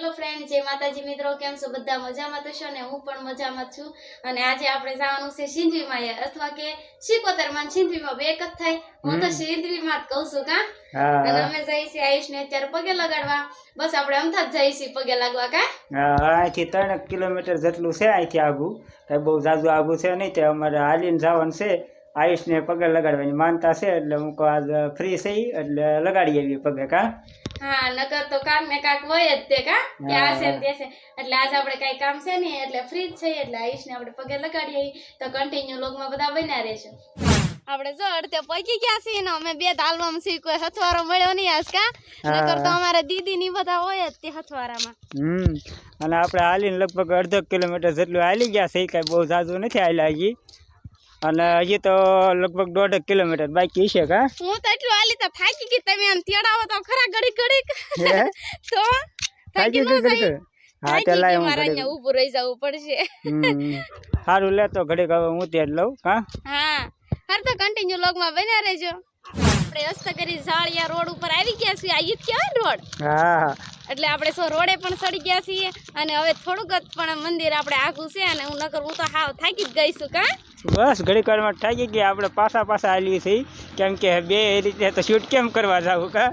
Hello friend જય માતાજી. મિત્રો કેમ છો? બધા મજામાં તો છો ને? હું પણ મજામાં છું. અને આજે આપણે જવાનું છે સિંધવીમાં અથવા કે શીકોતરમાં ને સિંધવીમાં બે જ થાય. હું તો સિંધવીમાં જ કહું છું કા? અને અમે જઈએ છીએ આયુષને અત્યારે પગે લગાડવા. બસ આપણે અમથા જ છીએ પગે લાગવા કા? અહીંથી ત્રણ કિલોમીટર જેટલું છે અહીંથી આગું. કઈ બહુ જાજુ આગું છે નહીં તે અમારે હાલીને જવાનું છે. આયુષને પગે લગાડવાની માનતા છે એટલે હું કહું આજ ફ્રી થઈ એટલે લગાડી આવીએ પગે કા? હા નકર તો કાક ને કાક હોય જ તે કા? કે આ છે ને તે છે. એટલે આજે આપણે કઈ કામ છે નહીં એટલે ફ્રી જ છીએ એટલે આયુષને આપણે પગે લગાડી આવી. તો કન્ટિન્યુ લોગમાં બધા બન્યા રહેશે આપણે જો અડધે પૈકી ગયા છીએ ને અમે બે તાલવામાં છીએ કોઈ હથવારો મળ્યો નહીં આજ કા? નકર તો અમારા દીદી ની બધા હોય જ તે હથવારામાં. હમ અને આપણે હાલીને લગભગ અડધો કિલોમીટર જેટલું હાલી ગયા છે કાંઈ બહુ જાજુ નથી હાલ્યા હજી. અને હજી તો લગભગ દોઢ કિલોમીટર બાકી છે કા? હું તો એટલું હાલી તો થાકી ગઈ. તમે આમ તેડાવો તો ખરા ઘડી ઘડીક. તો થાકી ગઈ ઘડી હા તો લાય હું અહીંયા ઊભું રહી જવું પડશે. સારું લે તો ઘડીક હવે હું તેડ લઉં હા? હા. હર તો કન્ટિન્યુ લોગમાં બન્યા રહેજો. આપણે હસ્તગરી ઝાળિયા રોડ ઉપર આવી ગયા છીએ. આ ઈદ કહેવાય રોડ? હા. એટલે આપણે સો રોડે પણ સડી ગયા છીએ. અને હવે થોડુંક જ પણ મંદિર આપણે આખું છે અને હું નકર હું તો હાવ થાકી જ ગઈ છું કા? બસ ઘડી વારમાં થાકી ગયા આપણે પાછા પાછા આવી છીએ. કેમ કે બે એ રીતે તો શૂટ કેમ કરવા જાવું કા?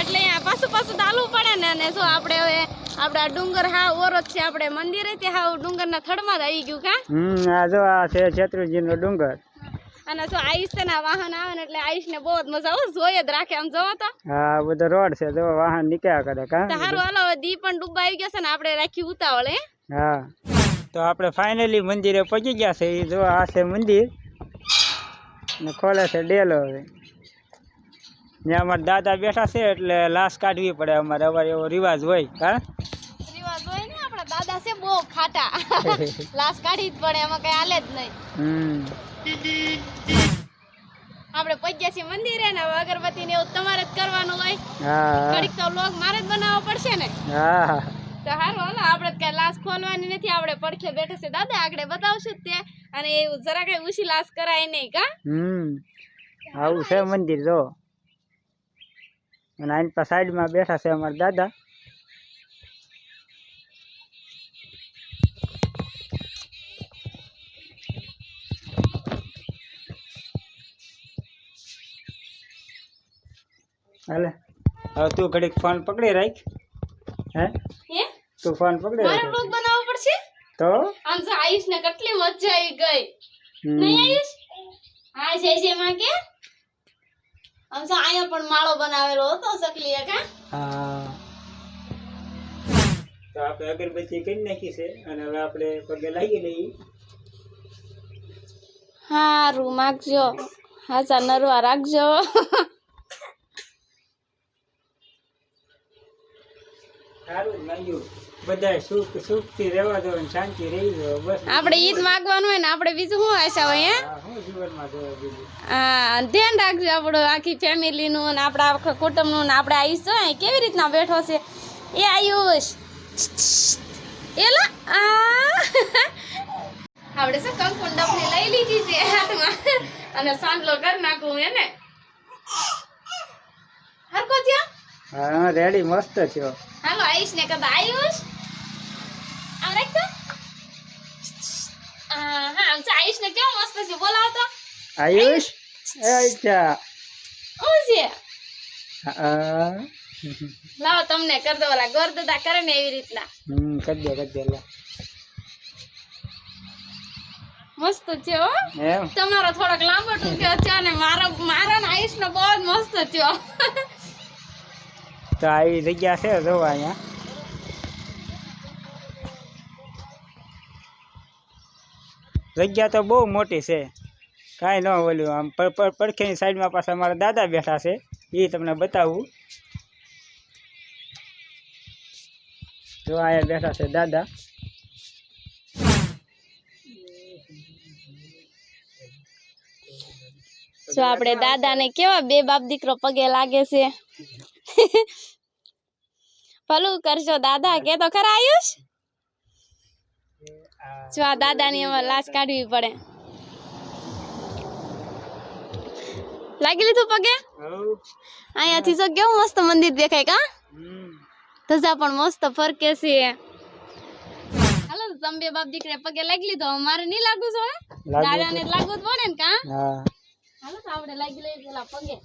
એટલે પાછું પાછું ચાલવું પડે ને અને જો આપણે હવે આપણા ડુંગર હા ઓરો છે આપણે મંદિરે તે હાવ ડુંગરના થડમાં જ આવી ગયું કા? હમ આ જો આ છે છેત્રુજીનો ડુંગર. અને જો આયુષ ના વાહન આવે ને એટલે આયુષને બહુ જ મજા આવે જોઈએ જ રાખે આમ જોવો તો. હા બધો રોડ છે જો વાહન નીકળ્યા કરે કા? તો હારું હાલો હવે દી પણ ડૂબા આવી ગયા છે ને આપણે રાખી ઉતાવળ હે? હા. તો આપણે ફાઇનલી મંદિરે પહોંચી ગયા છે એ જો આ છે મંદિર. ને ખોલે છે ડેલો હવે. ત્યાં અમારા દાદા બેઠા છે એટલે લાશ કાઢવી પડે અમારે. અમારે એવો રિવાજ હોય હા? રિવાજ હોય ને આપણા દાદા છે બહુ ખાટા. લાશ કાઢી જ પડે એમાં કઈ હાલે જ નહીં. આપણે પહોંચ્યા છીએ મંદિરે ને હવે અગરબત્તી ને એવું તમારે જ કરવાનું હોય. હા ઘડીક તો લોગ મારે જ બનાવવો પડશે ને. હા. તો હારું હાલો આપણે તો કઈ લાશ ખોલવાની નથી આપણે પડખે બેઠે છે. દાદા આગળ બતાવશે તે અને એવું જરા કઈ ઉછી લાશ કરાય નહીં કા? હમ આવું છે મંદિર જો. અને આની પાસે સાઈડમાં બેઠા છે અમારા દાદા. હાલે. હવે તું ઘડીક ફોન પકડી રાખ. હે? હે પકડે મારે બ્લોગ બનાવવો પડશે? તો? આમ તો આયુષ ને કેટલી મજા આવી ગઈ. નહીં આયુષ? હા જય જય માં કે. આમ તો આયા પણ માળો બનાવેલો હતો સકલી કા. હા. તો આપણે અગરબત્તી કરી નાખી છે અને હવે આપણે પગે લાગી લઈએ. હારું માગજો. હાચા ચાનરવા રાખજો. સારું જ લાગ્યું. બધાય સુખ સુખથી રહેવા દો અને શાંતિ રહી દો બસ. આપણે ઈદ માગવાનું હોય ને આપણે બીજું શું આશા હોય હે? જીવનમાં હા ધ્યાન રાખજો આપણું આખી ફેમિલીનું ને આપણા આખા કુટુંબનું ને આપણે આયુષ હોય કેવી રીતના બેઠો છે? એ આયુષ. એલા આ. આપણે શું કંકુ ડબને લઈ લીધી છે હાથમાં? અને સાંડલો કરી નાખું એને હરકો થયો? હા રેડી મસ્ત થયો. હાલો આયુષ ને કદા આયુષ આમ રાખ તો? હા હા આમ તો આયુષ ને કેવું મસ્ત છે. બોલાવો તો. આયુષ? એ અચ્છા છે? હા. લાવો તમને કર દો ઓલા. ગોર દાદા કરે ને એવી રીતના. હમ કરી દે કરી દે લે. મસ્ત છે હો. તમારો થોડોક લાંબો ટૂંક્યો છે અને મારો મારો ને આયુષ નો બહુ જ મસ્ત થયો તો આવી જગ્યા છે જોવા અહીંયા. જગ્યા તો બહુ મોટી છે. કાંઈ ન બોલ્યું આમ. પડખેની સાઈડમાં પાછા મારા દાદા બેઠા છે. એ તમને બતાવું. જો અહીંયા બેઠા છે દાદા. જો આપણે દાદા ને કેવા બે બાપ દીકરો પગે લાગે છે. ભલું કરજો દાદા. કે તો ખરા આયુષ? જો આ દાદા ની અમારે લાશ કાઢવી પડે. લાગી લીધું પગે. અહીંયાથી જો કેવું મસ્ત મંદિર દેખાય કા? ધજા પણ મસ્ત ફરકે છે. હાલો તમે બે બાપ દીકરે પગે લાગી લીધો. મારે નહીં લાગુ છો? દાદાને જ લાગવું જ પડે ને કા? હાલો તો આપણે લાગી લઈ પેલા પગે.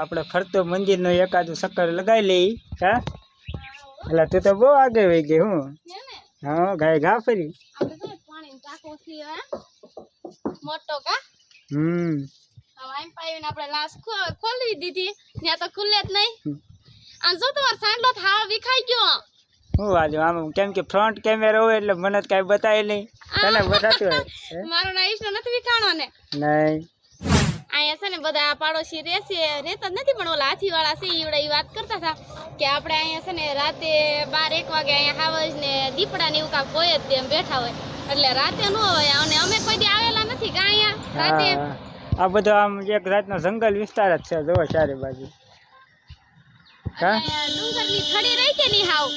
આપણે ફરતો મંદિરનો એકાદું ચક્કર લગાવી લઈ હા? એટલે તું તો બહુ આગળ વહી ગઈ હું. હા ગાય ઘા ફરી. મોટો કા? હમ. આમ પાવીને આપણે લાશ ખો- દીધી. ત્યાં તો ખુલ્લે જ નહીં. આ જો તમારો સાંડલો થાવ વિખાઈ ગયો. હું વાંધો આમ કેમ કે ફ્રન્ટ કેમેરા હોય એટલે મને કાંઈ બતાવે નહીં. તને બતાતું હોય. હે? મારો નાઈશનો નથી વિખાણો ને? નહીં. અહીંયા છે ને બધા પાડોશી રહેશે રહેતા નથી પણ ઓલા હાથીવાળા છે ઈવડા એ વાત કરતા હતા કે આપણે અહીંયા છે ને રાતે બાર એક વાગે અહીંયા હાવજ ને દીપડા ને એવું કાંક હોય જ તેમ બેઠા હોય. એટલે રાતે ન હોય અને અમે કોઈ દી આવેલા નથી કે અહીંયા રાતે. આ બધો આમ એક જાતનો જંગલ વિસ્તાર જ છે જોવો ચારે બાજુ. ડુંગરની થડી રહી કે નહીં હાવ?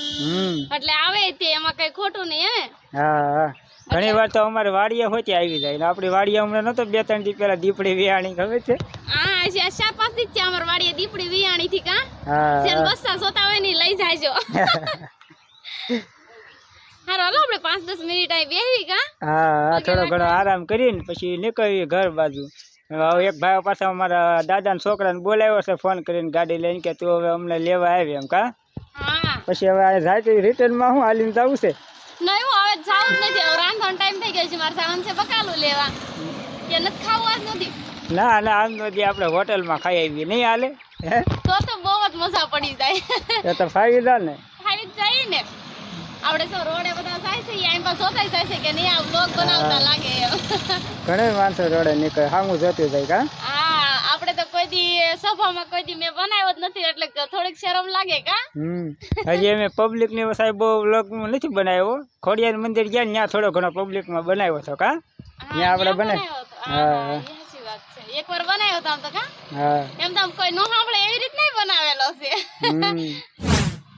એટલે આવે તે એમાં કઈ ખોટું નહીં હે? હા હા. ઘણી વાર તો અમારે વાડીએ હોતી આવી જાય ને આપણી વાડીએ હમણાં નતો બે ત્રણ દી પેલા દીપડી વિયાણી ખબર છે? આ છે ચાર પાંચ છે અમાર વાડીએ દીપડી વિયાણી થી કા? હા. જેન બસ્સા જોતા હોય ને લઈ જાજો. હારો હાલો આપણે પાંચ દસ મિનિટ અહીં બેહી કા? હા હા થોડો ઘણો આરામ કરીને પછી નીકળીએ ઘર બાજુ. હવે એક ભાઈ પાસે અમારા દાદાના છોકરાને બોલાવ્યો છે ફોન કરીને ગાડી લઈને કે તું હવે અમને લેવા આવી એમ કા? હા. પછી હવે આ જાય તો રિટર્નમાં હું હાલીને જવું છે. નહીં હવે જાવું જ નથી હવે રાંધવાનો ટાઈમ થઈ ગયો છે મારે સાવન છે બકાલું લેવા. કે નથી ખાવું જ નથી. ના ના આમ નથી. આપણે હોટલમાં ખાઈ આવીએ. નહીં હાલે? તો તો બહુ જ મજા પડી જાય. તો તો ફાયદા ને. ખાઈ જાય ને. આપણે તો રોડે બધા જાય છે અહીં પાસે જોતા જાય છે કે નહીં આ બ્લોગ બનાવતા લાગે ઘણા માણસો રોડે નીકળે. સામું જોતું જાય કા? હા દી સભામાં કોઈ દી મેં બનાવ્યો જ નથી એટલે થોડીક શરમ લાગે કા? હજી અમે પબ્લિક ને સાહેબ બહુ વ્લોગ નથી બનાવ્યો ખોડિયાર મંદિર ગયા ને ત્યાં થોડો ઘણો પબ્લિકમાં બનાવ્યો હતો કા? ત્યાં આપણે બનાવ્યો. હા. એકવાર બનાવ્યો હતો આમ તો કા? હા. એમ તો કોઈ નો સાંભળે એવી રીત નહીં બનાવેલો છે.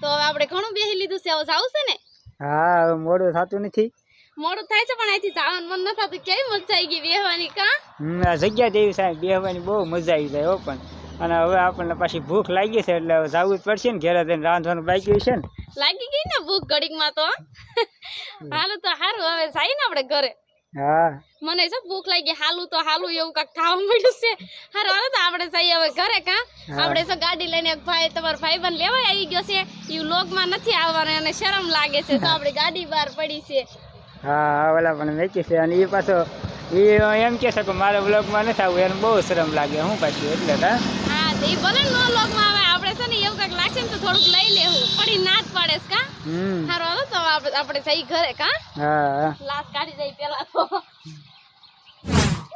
તો આપણે ઘણું બેહી લીધું છે. હવે જાવ છે ને? હા મોડું થતું નથી. મોડું થાય છે પણ અહીંથી જવાનું મન ન થતું. કેવી મજા આવી ગઈ બેહવાની કા? હમ આ જગ્યા દેવી સાહેબ બેહવાની બહુ મજા આવી જાય હો પણ. અને હવે આપણને પાછી ભૂખ લાગી છે એટલે જવું જ પડશે ને ઘેરે જઈને રાંધવાનું બાકી છે ને. લાગી ગઈ ને ભૂખ ઘડીકમાં તો? હાલું તો હારું હવે જાય ને આપણે ઘરે. હા. મને જો ભૂખ લાગી હાલું તો હાલું એવું કાંક ખાવા મળ્યું છે. હારું હાલો તો આપણે જઈએ હવે ઘરે કા? આપણે તો ગાડી લઈને એક ભાઈ તમારો ભાઈબંધ લેવા આવી ગયો છે. એ લોગમાં નથી આવવાનો અને શરમ લાગે છે. તો આપણે ગાડી બહાર પડી છે. હા ઓલા પણ વેચી છે અને એ પાછો એ એમ કે છે કે મારે વ્લોગમાં નથી આવું એને બહુ શરમ લાગે હું પાછું એટલે હા એ ભલે નો લોગમાં આવે આપણે છે ને એવું કાંઈક લાગશે ને તો થોડુંક લઈ લેવું પડી ના જ પાડે છે કા સારું હાલો તો આપણે સહી ઘરે કા? હા લાશ કાઢી જાય પેલા તો.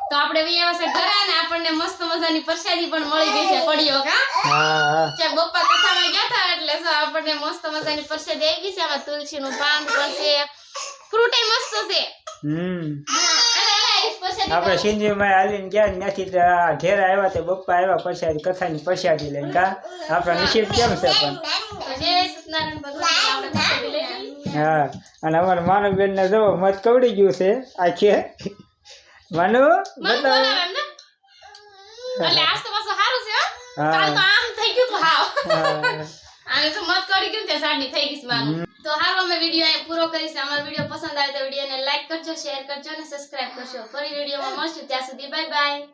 તો આપણે વ્યવસ્થા ઘરે અને આપણને મસ્ત મજાની પ્રસાદી પણ મળી ગઈ છે પડ્યો કા? હા હા. બપ્પા કથામાં ગયા હતા એટલે આપણને મસ્ત મજાની પ્રસાદી આવી ગઈ છે આમાં તુલસીનું પાન પણ છે ફ્રૂટ મસ્ત છે. હમ. આપણે સિંધીમાં હાલીને ગયા ને ત્યાંથી તો આ ઘેર આવ્યા તે બપ્પા આવ્યા પ્રસાદી કથાની પ્રસાદી લઈને કા આપણા નસીબ કેમ છે પણ. હા અને અમારા માનવબેન ને જો મત કવડી ગયું છે આ માનુ બતાવો. છે હો. હા. કાલ તો આમ થઈ ગયું તું હાવ. હા. આને તો મત કરી ગયું તે સાડી થઈ ગઈ મારું તો હારો અમે વીડિયો અહીં પૂરો કરીશું. અમારો વીડિયો પસંદ આવે તો વિડીયોને લાઈક કરજો શેર કરજો અને સબસ્ક્રાઇબ કરજો. ફરી વિડીયોમાં મળશું. ત્યાં સુધી બાય બાય